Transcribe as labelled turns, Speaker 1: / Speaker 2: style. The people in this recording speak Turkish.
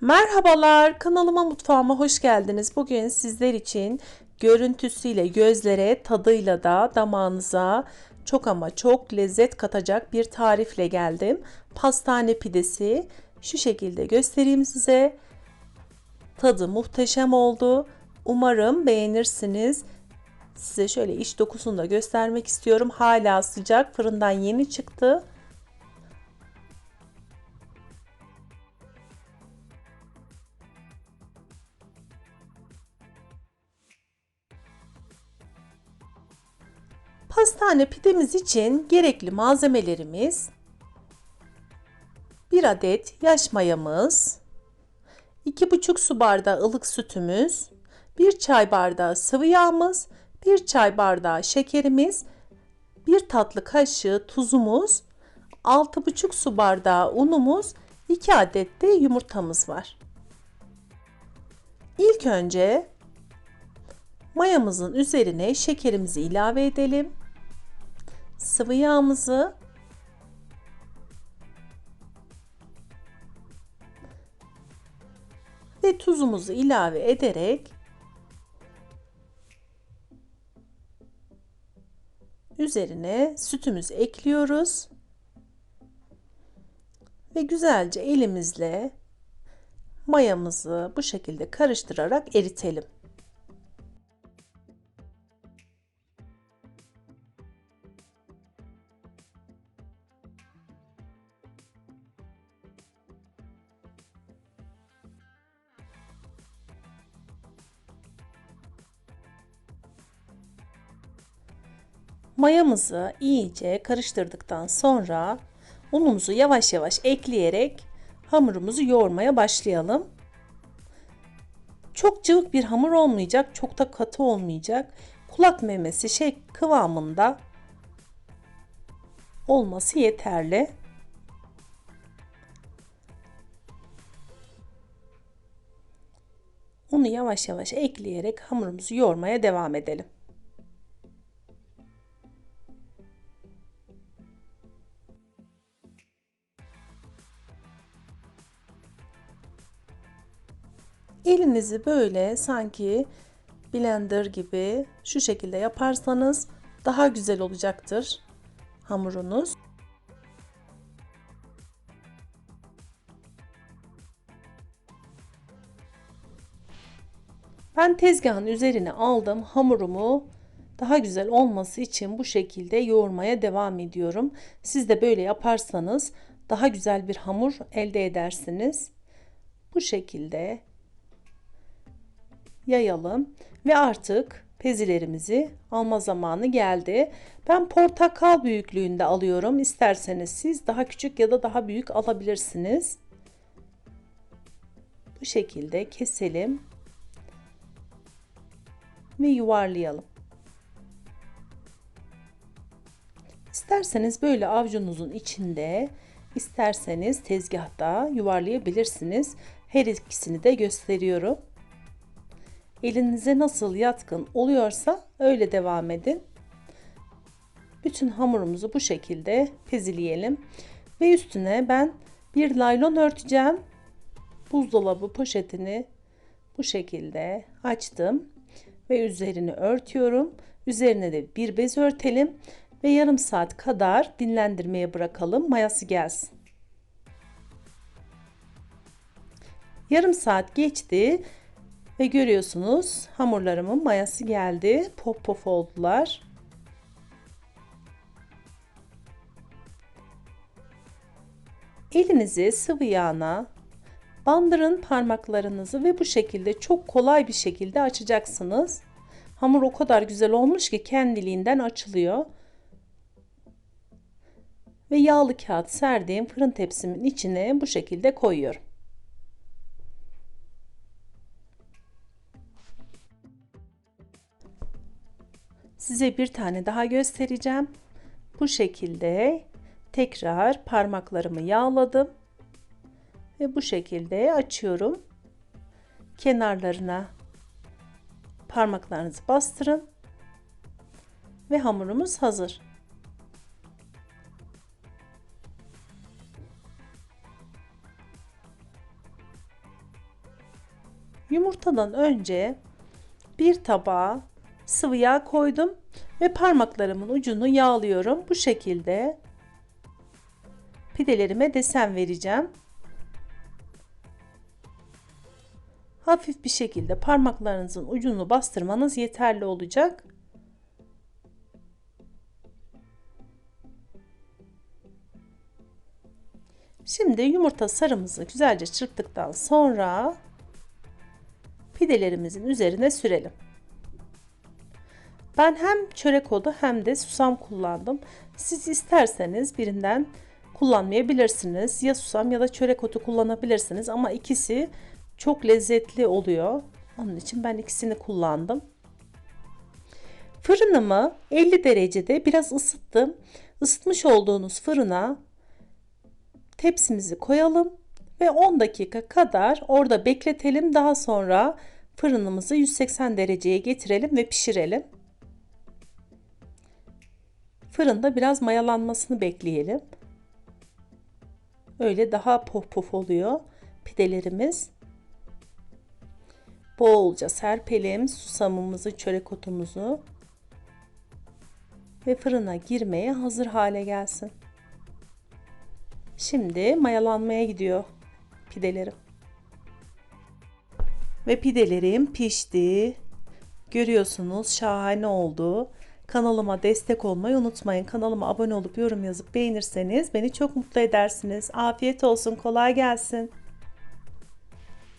Speaker 1: Merhabalar, kanalıma mutfağıma hoş geldiniz. Bugün sizler için görüntüsüyle, gözlere, tadıyla da damağınıza çok ama çok lezzet katacak bir tarifle geldim. Pastane pidesi şu şekilde göstereyim size. Tadı muhteşem oldu. Umarım beğenirsiniz. Size şöyle iç dokusunu da göstermek istiyorum. Hala sıcak, fırından yeni çıktı. Pastane pidemiz için gerekli malzemelerimiz 1 adet yaş mayamız, 2,5 su bardağı ılık sütümüz, 1 çay bardağı sıvı yağımız, 1 çay bardağı şekerimiz, 1 tatlı kaşığı tuzumuz, 6,5 su bardağı unumuz, 2 adet de yumurtamız var. İlk önce mayamızın üzerine şekerimizi ilave edelim sıvı yağımızı ve tuzumuzu ilave ederek üzerine sütümüzü ekliyoruz ve güzelce elimizle mayamızı bu şekilde karıştırarak eritelim. Mayamızı iyice karıştırdıktan sonra unumuzu yavaş yavaş ekleyerek hamurumuzu yoğurmaya başlayalım. Çok cıvık bir hamur olmayacak, çok da katı olmayacak. Kulak memesi şey kıvamında olması yeterli. Unu yavaş yavaş ekleyerek hamurumuzu yoğurmaya devam edelim. Elinizi böyle sanki blender gibi şu şekilde yaparsanız daha güzel olacaktır hamurunuz. Ben tezgahın üzerine aldım hamurumu daha güzel olması için bu şekilde yoğurmaya devam ediyorum. Siz de böyle yaparsanız daha güzel bir hamur elde edersiniz. Bu şekilde yayalım ve artık pezilerimizi alma zamanı geldi. Ben portakal büyüklüğünde alıyorum. İsterseniz siz daha küçük ya da daha büyük alabilirsiniz. Bu şekilde keselim ve yuvarlayalım. İsterseniz böyle avucunuzun içinde, isterseniz tezgahta yuvarlayabilirsiniz. Her ikisini de gösteriyorum. Elinize nasıl yatkın oluyorsa öyle devam edin. Bütün hamurumuzu bu şekilde pezileyelim. Ve üstüne ben bir laylon örteceğim. Buzdolabı poşetini bu şekilde açtım. Ve üzerini örtüyorum. Üzerine de bir bez örtelim. Ve yarım saat kadar dinlendirmeye bırakalım. Mayası gelsin. Yarım saat geçti. Ve görüyorsunuz hamurlarımın mayası geldi. Pop pop oldular. Elinizi sıvı yağına bandırın parmaklarınızı ve bu şekilde çok kolay bir şekilde açacaksınız. Hamur o kadar güzel olmuş ki kendiliğinden açılıyor. Ve yağlı kağıt serdiğim fırın tepsimin içine bu şekilde koyuyorum. Size bir tane daha göstereceğim. Bu şekilde tekrar parmaklarımı yağladım. Ve bu şekilde açıyorum. Kenarlarına parmaklarınızı bastırın. Ve hamurumuz hazır. Yumurtadan önce bir tabağa sıvı yağ koydum ve parmaklarımın ucunu yağlıyorum. Bu şekilde pidelerime desen vereceğim. Hafif bir şekilde parmaklarınızın ucunu bastırmanız yeterli olacak. Şimdi yumurta sarımızı güzelce çırptıktan sonra pidelerimizin üzerine sürelim. Ben hem çörek odu hem de susam kullandım. Siz isterseniz birinden kullanmayabilirsiniz. Ya susam ya da çörek otu kullanabilirsiniz ama ikisi çok lezzetli oluyor. Onun için ben ikisini kullandım. Fırınımı 50 derecede biraz ısıttım. Isıtmış olduğunuz fırına tepsimizi koyalım ve 10 dakika kadar orada bekletelim. Daha sonra fırınımızı 180 dereceye getirelim ve pişirelim. Fırında biraz mayalanmasını bekleyelim. Öyle daha pof pof oluyor pidelerimiz. Bolca serpelim susamımızı, çörek otumuzu ve fırına girmeye hazır hale gelsin. Şimdi mayalanmaya gidiyor pidelerim. Ve pidelerim pişti. Görüyorsunuz şahane oldu. Kanalıma destek olmayı unutmayın. Kanalıma abone olup yorum yazıp beğenirseniz beni çok mutlu edersiniz. Afiyet olsun, kolay gelsin.